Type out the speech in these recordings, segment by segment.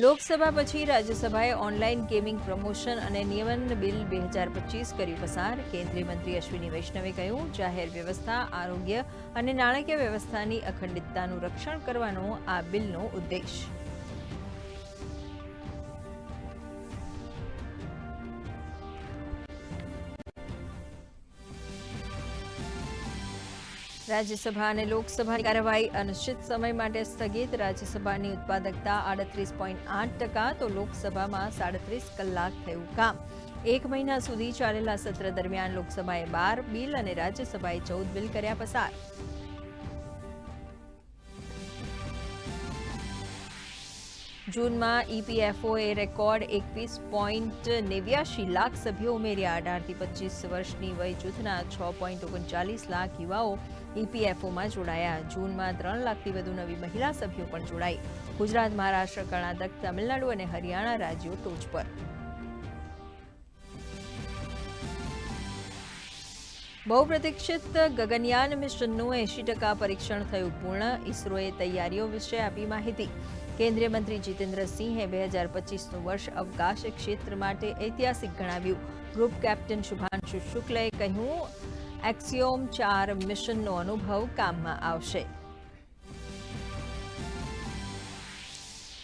લોકસભા પછી રાજ્યસભાએ online gaming promotion અને નિયમન બિલ બે હજાર પચીસ કર્યું પસાર. કેન્દ્રીય મંત્રી અશ્વિની વૈષ્ણવે કહ્યું, જાહેર વ્યવસ્થા, આરોગ્ય અને નાણાકીય વ્યવસ્થાની અખંડિતતાનું રક્ષણ કરવાનો આ બિલનો ઉદ્દેશ. રાજ્યસભા અને લોકસભાની કાર્યવાહી અનિશ્ચિત સમય માટે સ્થગિત. રાજ્યસભાની ઉત્પાદકતા આડત્રીસ પોઈન્ટ આઠ ટકા, તો લોકસભામાં સાડત્રીસ કલાક થયું કામ. એક મહિના સુધી ચાલેલા સત્ર દરમિયાન લોકસભાએ બાર બિલ અને રાજ્યસભાએ ચૌદ બિલ કર્યા પસાર. જૂનમાં ઇપીએફઓએ રેકોર્ડ એકવીસ પોઈન્ટ નેવ્યાશી લાખ સભ્યો ઉમેર્યા. અઢારથી પચીસ વર્ષની વય જૂથના છ પોઈન્ટ ઓગણચાલીસ લાખ યુવાઓ ઇપીએફઓમાં જોડાયા. જૂનમાં ત્રણ લાખથી વધુ નવી મહિલા સભ્યો પણ જોડાઈ. ગુજરાત, મહારાષ્ટ્ર, કર્ણાટક, તમિલનાડુ અને હરિયાણા રાજ્યો ટોચ પર. બહુપ્રતીક્ષિત ગગનયાન મિશનનું એંશી ટકા પરીક્ષણ થયું પૂર્ણ. ઇસરોએ તૈયારીઓ વિશે આપી માહિતી. કેન્દ્રીય મંત્રી જીતેન્દ્રસિંહે બે હજાર પચીસનું વર્ષ અવકાશ ક્ષેત્ર માટે ઐતિહાસિક ગણાવ્યું. ગ્રુપ કેપ્ટન શુભાંશુ શુક્લએ કહ્યું, એક્સિયોમ ચાર મિશનનો અનુભવ કામમાં આવશે.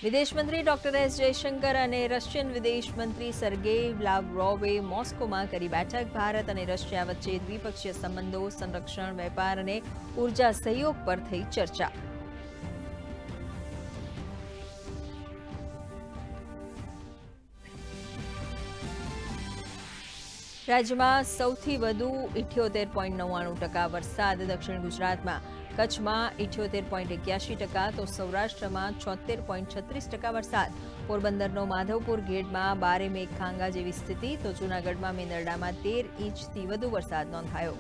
વિદેશ મંત્રી ડોક્ટર એસ જયશંકર અને રશિયન વિદેશ મંત્રી સર્ગેઈ લાવરોવે મોસ્કોમાં કરી બેઠક. ભારત અને રશિયા વચ્ચે દ્વિપક્ષીય સંબંધો, સંરક્ષણ, વેપાર અને ઊર્જા સહયોગ પર થઈ ચર્ચા. રાજ્યમાં સૌથી વધુ ઇઠ્યોતેર પોઈન્ટ નવ્વાણું ટકા વરસાદ દક્ષિણ ગુજરાતમાં. કચ્છમાં ઇઠ્યોતેર પોઈન્ટ એક્યાસી ટકા તો સૌરાષ્ટ્રમાં છોતેર પોઈન્ટ છત્રીસ ટકા વરસાદ. પોરબંદરનો માધવપુર ગેટમાં બારે મેઘખાંગા જેવી સ્થિતિ તો જૂનાગઢમાં મેંદરડામાં તેર ઇંચથી વધુ વરસાદ નોંધાયો.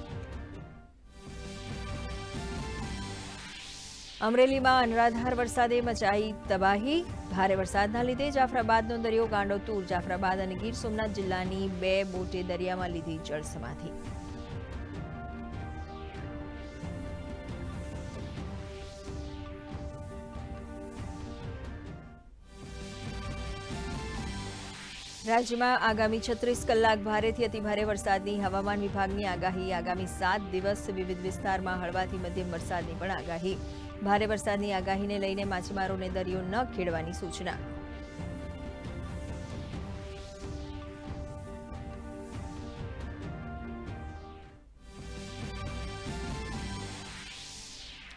અમરેલીમાં અનરાધાર વરસાદે મચાઈ તબાહી. ભારે વરસાદના લીધે જાફરાબાદનો દરિયો ગાંડોતુર જાફરાબાદ અને ગીર સોમનાથ જિલ્લાની બે બોટે દરિયામાં લીધી જળસમાધિ રાજ્યમાં આગામી છત્રીસ કલાક ભારેથી અતિભારે વરસાદની હવામાન વિભાગની આગાહી. આગામી સાત દિવસ વિવિધ વિસ્તારમાં હળવાથી મધ્યમ વરસાદની પણ આગાહી. ભારે વરસાદની આગાહીને લઈને માછીમારોને દરિયો ન ખેડવાની સૂચના.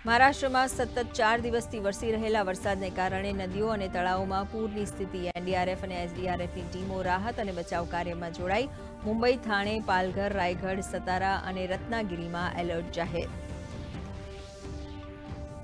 મહારાષ્ટ્રમાં સતત ચાર દિવસથી વરસી રહેલા વરસાદને કારણે નદીઓ અને તળાવોમાં પૂરની સ્થિતિ. એનડીઆરએફ અને એસડીઆરએફની ટીમો રાહત અને બચાવ કાર્યમાં જોડાઈ. મુંબઈ, થાણે, પાલઘર, રાયગઢ, સતારા અને રત્નાગીરીમાં એલર્ટ જાહેર.